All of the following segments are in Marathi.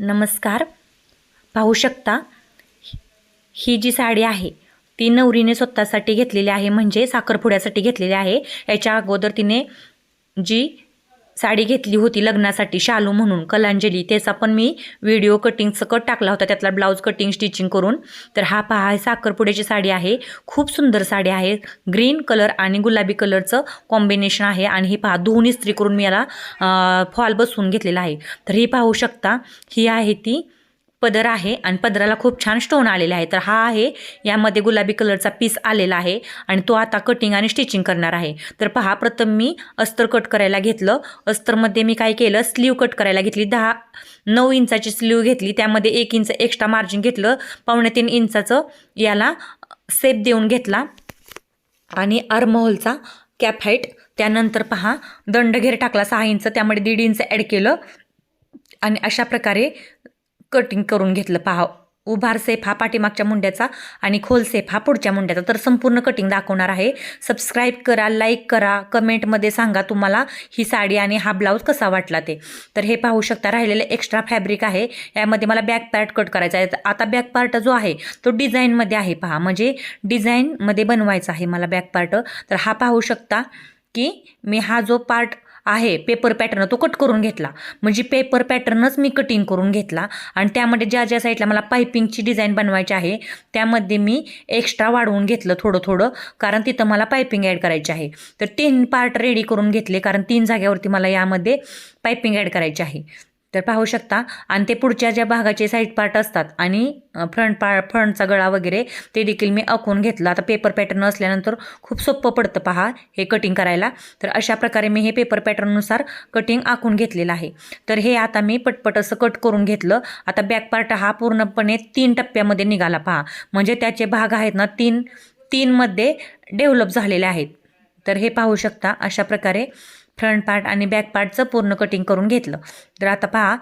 नमस्कार. पाहू शकता ही जी साडी आहे ती नवरीने स्वतःसाठी घेतलेली आहे म्हणजे साखरपुड्यासाठी घेतलेली आहे. याच्या अगोदर तिने जी साडी घेतली होती लग्नासाठी शालू म्हणून. कलांजली त्याचा पण मी व्हिडिओ कटिंगचं कट टाकला होता. त्यातला ब्लाऊज कटिंग स्टिचिंग करून. तर हा पहा साखरपुड्याची साडी आहे. खूप सुंदर साडी आहे. ग्रीन कलर आणि गुलाबी कलरचं कॉम्बिनेशन आहे. आणि ही पहा दोन इस्त्री करून मी याला फॉल बसवून घेतलेला आहे. तर ही पाहू शकता ही आहे ती पदर आहे आणि पदराला खूप छान स्टोन आलेले आहे तर हा आहे यामध्ये गुलाबी कलरचा पीस आलेला आहे आणि तो आता कटिंग आणि स्टिचिंग करणार आहे. तर पहा प्रथम मी अस्तर कट करायला घेतलं. अस्तरमध्ये मी काय केलं? स्लीव कट करायला घेतली. दहा नऊ इंचाची स्लीव घेतली. त्यामध्ये एक इंच एक्स्ट्रा मार्जिन घेतलं. पावणे तीन इंचाचं याला सेप देऊन घेतला. आणि आर्महोलचा कॅप हाईट त्यानंतर पहा दंडघेर टाकला सहा इंच. त्यामध्ये दीड इंच ॲड केलं. आणि अशा प्रकारे कटिंग करून घेतलं. पहा उभार सेफ हा पाठीमागच्या मुंड्याचा आणि खोल सेफ हा पुढच्या मुंड्याचा. तर संपूर्ण कटिंग दाखवणार आहे. सबस्क्राईब करा लाईक करा कमेंटमध्ये सांगा तुम्हाला ही साडी आणि हा ब्लाऊज कसा वाटला ते. तर हे पाहू शकता राहिलेलं एक्स्ट्रा फॅब्रिक आहे. यामध्ये मला बॅक पार्ट कट करायचा आहे. आता बॅक पार्ट जो आहे तो डिझाईनमध्ये आहे. पहा म्हणजे डिझाईनमध्ये बनवायचा आहे मला बॅक पार्ट तर हा पाहू शकता की मी हा जो पार्ट आहे पेपर पॅटर्न तो कट करून घेतला. म्हणजे पेपर पॅटर्नच मी कटिंग करून घेतला. आणि त्यामध्ये ज्या ज्या साईडला मला पायपिंगची डिझाईन बनवायची आहे त्यामध्ये मी एक्स्ट्रा वाढवून घेतलं थोडं थोडं कारण तिथं मला पायपिंग ॲड करायची आहे. तर तीन पार्ट रेडी करून घेतले कारण तीन जाग्यावरती मला यामध्ये पायपिंग ॲड करायची आहे. तर पाहू शकता. आणि ते पुढच्या ज्या भागाचे साईड पार्ट असतात आणि फ्रंट पा फ्रंटचा गळा वगैरे ते देखील मी आखून घेतलं. आता पेपर पॅटर्न असल्यानंतर खूप सोपं पडतं पहा हे कटिंग करायला. तर अशा प्रकारे मी हे पेपर पॅटर्ननुसार कटिंग आखून घेतलेलं आहे. तर हे आता मी पटपट असं कट करून घेतलं. आता बॅक पार्ट हा पूर्णपणे तीन टप्प्यामध्ये निघाला पहा. म्हणजे त्याचे भाग आहेत ना तीन तीनमध्ये डेव्हलप झालेले आहेत. तर हे पाहू शकता अशा प्रकारे. फ्रंट पार्ट आणि बॅक पार्टचं पूर्ण कटिंग करून घेतलं. तर आता पहा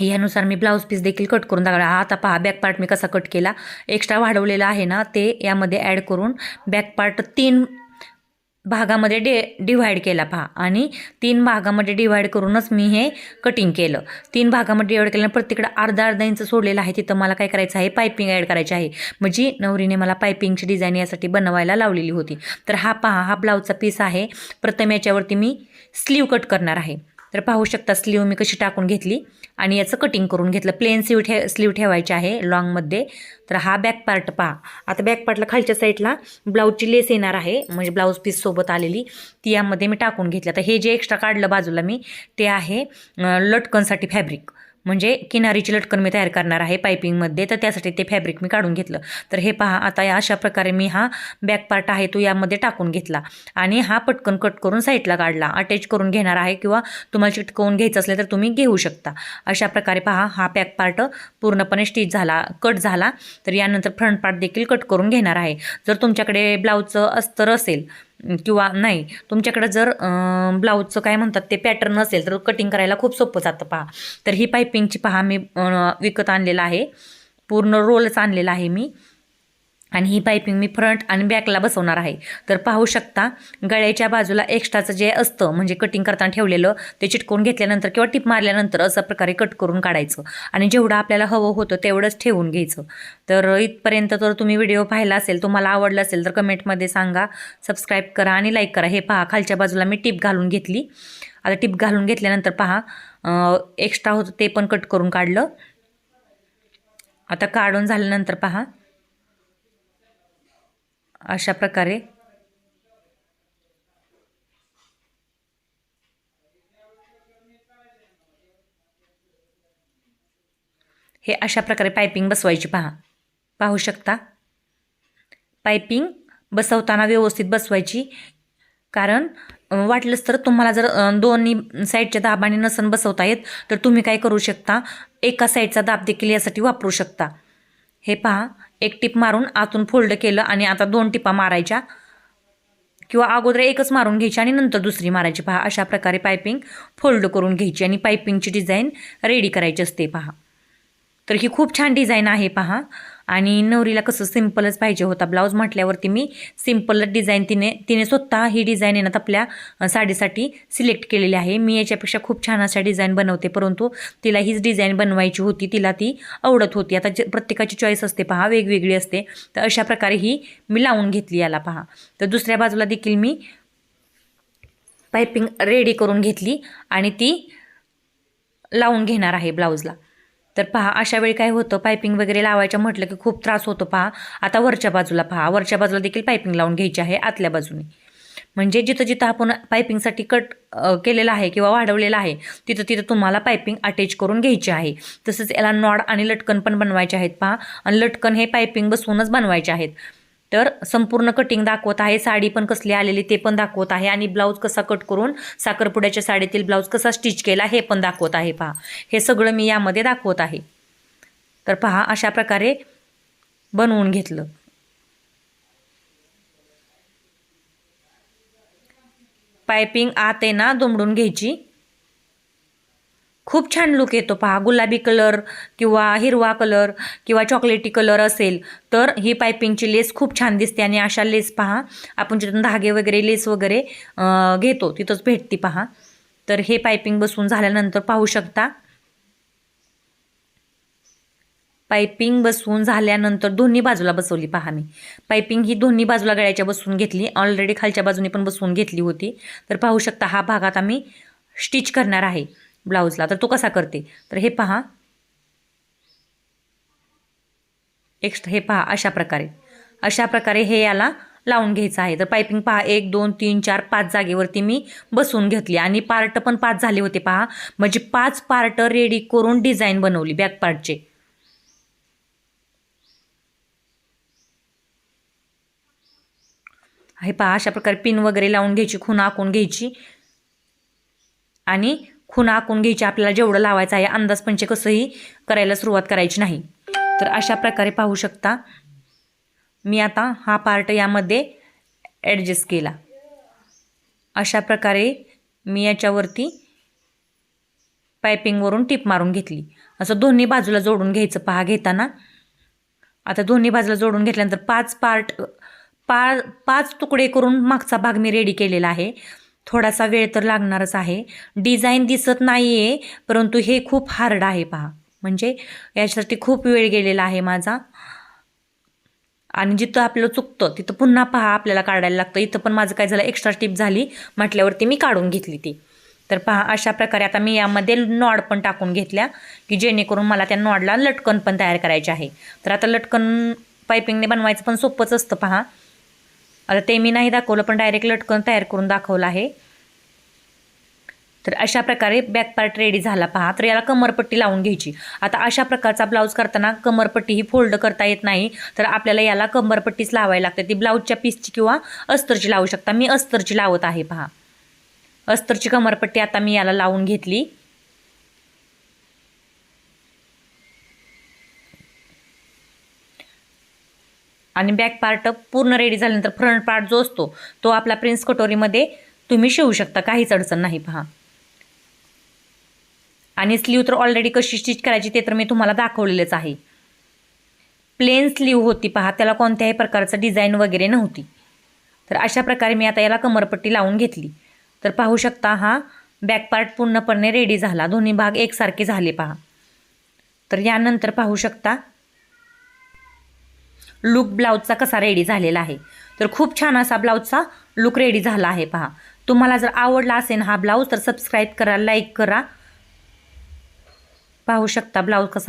यानुसार मी ब्लाऊज पीस देखील कट करून दाखवला. हा आता पहा बॅक पार्ट मी कसा कट केला? एक्स्ट्रा वाढवलेला आहे ना ते यामध्ये ॲड करून बॅक पार्ट तीन भागामध्ये डे डिव्हाइड केला पहा. आणि तीन भागामध्ये डिव्हाइड करूनच मी हे कटिंग केलं. तीन भागामध्ये डिवाईड केल्यानं प्रत्येकडे अर्धा अर्धा इंच सोडलेलं आहे. तिथं मला काय करायचं आहे? पायपिंग ॲड करायची आहे. म्हणजे नवरीने मला पायपिंगची डिझाईन यासाठी बनवायला लावलेली होती. तर हा पहा हा ब्लाऊजचा पीस आहे. प्रथम याच्यावरती मी स्लीव कट करणार आहे. तर पाहू शकता स्लीव मी कशी टाकून घेतली. आणि याचं कटिंग करून घेतलं. प्लेन स्लीव ठे स्लीव ठेवायचे आहे लॉंगमध्ये तर हा बॅक पार्ट पहा. आता बॅक पार्टला खालच्या साईडला ब्लाऊजची लेस येणार आहे. म्हणजे ब्लाऊज पीस सोबत आलेली. ती यामध्ये मी टाकून घेतली. आता हे जे एक्स्ट्रा काढलं बाजूला मी ते आहे लटकनसाठी फॅब्रिक म्हणजे किनारीची लटकन मी तयार करणार आहे पायपिंगमध्ये तर त्यासाठी ते फॅब्रिक मी काढून घेतलं. तर हे पहा आता या अशा प्रकारे मी हा बॅक पार्ट आहे तो यामध्ये टाकून घेतला. आणि हा पटकन कट करून साईडला काढला. अटॅच करून घेणार आहे किंवा तुम्हाला चिटकवून घ्यायचं असलं तर तुम्ही घेऊ शकता. अशा प्रकारे पहा हा बॅक पार्ट पूर्णपणे स्टिच झाला कट झाला. तर यानंतर फ्रंट पार्ट देखील कट करून घेणार आहे. जर तुमच्याकडे ब्लाऊजचं अस्तर असेल किंवा नाही तुमच्याकडं जर ब्लाऊजचं काय म्हणतात ते पॅटर्न असेल तर कटिंग करायला खूप सोपं जातं पहा. तर ही पायपिंगची पहा मी विकत आणलेलं आहे. पूर्ण रोलच आणलेला आहे मी. आणि ही पायपिंग मी फ्रंट आणि बॅकला बसवणार आहे. तर पाहू शकता गळ्याच्या बाजूला एक्स्ट्राचं जे असतं म्हणजे कटिंग करताना ठेवलेलं ते चिटकून घेतल्यानंतर किंवा टिप मारल्यानंतर अशा प्रकारे कट करून काढायचं. आणि जेवढं आपल्याला हवं होतं तेवढंच ठेवून घ्यायचं. तर इथपर्यंत जर तुम्ही व्हिडिओ पाहिला असेल तुम्हाला आवडलं असेल तर कमेंटमध्ये सांगा. सबस्क्राईब करा आणि लाईक करा. हे पहा खालच्या बाजूला मी टिप घालून घेतली. आता टिप घालून घेतल्यानंतर पहा एक्स्ट्रा होतं ते पण कट करून काढलं. आता काढून झाल्यानंतर पहा. अशा प्रकारे. हे अशा प्रकारे पायपिंग बसवायची पहा. पाहू शकता? पायपिंग बसवताना व्यवस्थित बसवायची. कारण वाटलंच तर तुम्हाला जर दोन्ही साईडच्या दाबाने नसन बसवता येत तर तुम्ही काय करू शकता? एका साईडचा दाब देखील यासाठी वापरू शकता. हे पहा एक टिप मारून आतून फोल्ड केलं आणि आता दोन टिपा मारायच्या. किंवा अगोदर एकच मारून घ्यायची आणि नंतर दुसरी मारायची. पहा अशा प्रकारे पायपिंग फोल्ड करून घ्यायची आणि पायपिंगची डिझाईन रेडी करायची असते. पहा. तर ही खूप छान डिझाईन आहे पहा. आणि नवरीला कसं सिम्पलच पाहिजे होता ब्लाऊज म्हटल्यावरती मी सिम्पलच डिझाईन तिने तिने स्वतः ही डिझाईन येण्यात आपल्या साडीसाठी सिलेक्ट केलेली आहे. मी याच्यापेक्षा खूप छान अशा डिझाईन बनवते परंतु तिला हीच डिझाईन बनवायची होती तिला ती आवडत होती. आता प्रत्येकाची चॉईस असते पहा वेगवेगळी असते. तर अशा प्रकारे ही मी लावून घेतली याला पहा. तर दुसऱ्या बाजूला देखील मी पायपिंग रेडी करून घेतली आणि ती लावून घेणार आहे ब्लाऊजला. तर पहा अशा वेळी काय होतं? पायपिंग वगैरे लावायचं म्हटलं की खूप त्रास होतो पहा. आता वरच्या बाजूला पहा. वरच्या बाजूला देखील पायपिंग लावून घ्यायची आहे आतल्या बाजूने. म्हणजे जिथं जिथं आपण पायपिंगसाठी कट केलेलं आहे किंवा वाढवलेलं आहे तिथं तिथं तुम्हाला पायपिंग अटॅच करून घ्यायची आहे. तसंच याला नॉड आणि लटकन पण बनवायचे आहेत पहा. आणि लटकन हे पायपिंग बसवूनच बनवायचे आहेत. तर संपूर्ण कटिंग दाखवत आहे. साडी पण कसली आलेली ते पण दाखवत आहे. आणि ब्लाऊज कसा कट करून साखरपुड्याच्या साडीतील ब्लाऊज कसा स्टिच केला हे पण दाखवत आहे. पहा. हे सगळं मी यामध्ये दाखवत आहे. तर पहा अशा प्रकारे बनवून घेतलं. पायपिंग आत आहे ना दुमडून घ्यायची. खूप छान लुक येतो. पहा गुलाबी कलर किंवा हिरवा कलर किंवा चॉकलेटी कलर असेल तर ही पायपिंगची लेस खूप छान दिसते. आणि अशा लेस पहा आपण जिथून धागे वगैरे लेस वगैरे घेतो तिथंच भेटते पहा. तर हे पायपिंग बसून झाल्यानंतर पाहू शकता. पायपिंग बसवून झाल्यानंतर दोन्ही बाजूला बसवली पहा मी. पायपिंग ही दोन्ही बाजूला गळ्याच्या बसवून घेतली. ऑलरेडी खालच्या बाजूने पण बसवून घेतली होती. तर पाहू शकता हा भाग आता मी स्टिच करणार आहे. ब्लाऊजला. तर तो कसा करते? तर हे पहा. एक्स्ट्रा हे पहा अशा प्रकारे. अशा प्रकारे हे याला लावून घ्यायचं आहे. तर पायपिंग पहा एक दोन तीन चार पाच जागेवरती मी बसवून घेतली. आणि पार्ट पण पाच झाले होते पहा. म्हणजे पाच पार्ट रेडी करून डिझाईन बनवली बॅक पार्टचे हे पहा अशा प्रकारे पिन वगैरे लावून घ्यायची खून आखून घ्यायची. आणि खून आखून घ्यायची आपल्याला जेवढं लावायचं आहे अंदाज पंचे कसंही करायला सुरुवात करायची नाही. तर अशा प्रकारे पाहू शकता. मी आता हा पार्ट यामध्ये ॲडजस्ट केला. अशा प्रकारे मी याच्यावरती पायपिंगवरून टीप मारून घेतली. असं दोन्ही बाजूला जोडून घ्यायचं पहा घेताना. आता दोन्ही बाजूला जोडून घेतल्यानंतर पाच पार्ट पा पाच तुकडे करून मागचा भाग मी रेडी केलेला आहे. थोडासा वेळ तर लागणारच आहे. डिझाईन दिसत नाही आहे परंतु हे खूप हार्ड आहे पहा. म्हणजे याच्यासाठी खूप वेळ गेलेला आहे माझा. आणि जिथं आपलं चुकतं तिथं पुन्हा पहा आपल्याला काढायला लागतं. इथं पण माझं काय झालं एक्स्ट्रा स्टिप झाली. म्हटल्यावरती मी काढून घेतली ती. तर पहा अशा प्रकारे आता मी यामध्ये नॉड पण टाकून घेतल्या की जेणेकरून मला त्या नॉडला लटकन पण तयार करायचे आहे. तर आता लटकन पायपिंगने बनवायचं पण सोपंच असतं पहा. आता ते मी नाही दाखवलं पण डायरेक्ट लटकन तयार करून दाखवलं आहे. तर अशा प्रकारे बॅक पार्ट रेडी झाला. पहा तर याला कमरपट्टी लावून घ्यायची. आता अशा प्रकारचा ब्लाऊज करताना कमरपट्टी ही फोल्ड करता येत नाही. तर आपल्याला याला कमरपट्टीच लावायला लागते. ती ब्लाऊजच्या पीसची किंवा अस्तरची लावू शकता. मी अस्तरची लावत आहे पहा. अस्तरची कमरपट्टी आता मी याला लावून घेतली. आणि बॅक पार्ट पूर्ण रेडी झाल्यानंतर फ्रंट पार्ट जो असतो तो आपला प्रिन्स कटोरीमध्ये तुम्ही शिवू शकता. काहीच अडचण नाही पहा. आणि स्लीव तर ऑलरेडी कशी स्टिच करायची ते तर मी तुम्हाला दाखवलेलंच आहे. प्लेन स्लीव होती पहा. त्याला कोणत्याही प्रकारचं डिझाईन वगैरे नव्हती. तर अशा प्रकारे मी आता याला कमरपट्टी लावून घेतली. तर पाहू शकता हा बॅक पार्ट पूर्णपणे रेडी झाला. दोन्ही भाग एकसारखे झाले पहा. तर यानंतर पाहू शकता लुक ब्लाऊजचा कसा रेडी झालेला आहे. तर खूप छान असा ब्लाऊजचा लुक रेडी झाला आहे पहा. तुम्हाला जर आवडला असेल हा ब्लाऊज तर सबस्क्राईब करा लाईक करा. पाहू शकता ब्लाऊज कसा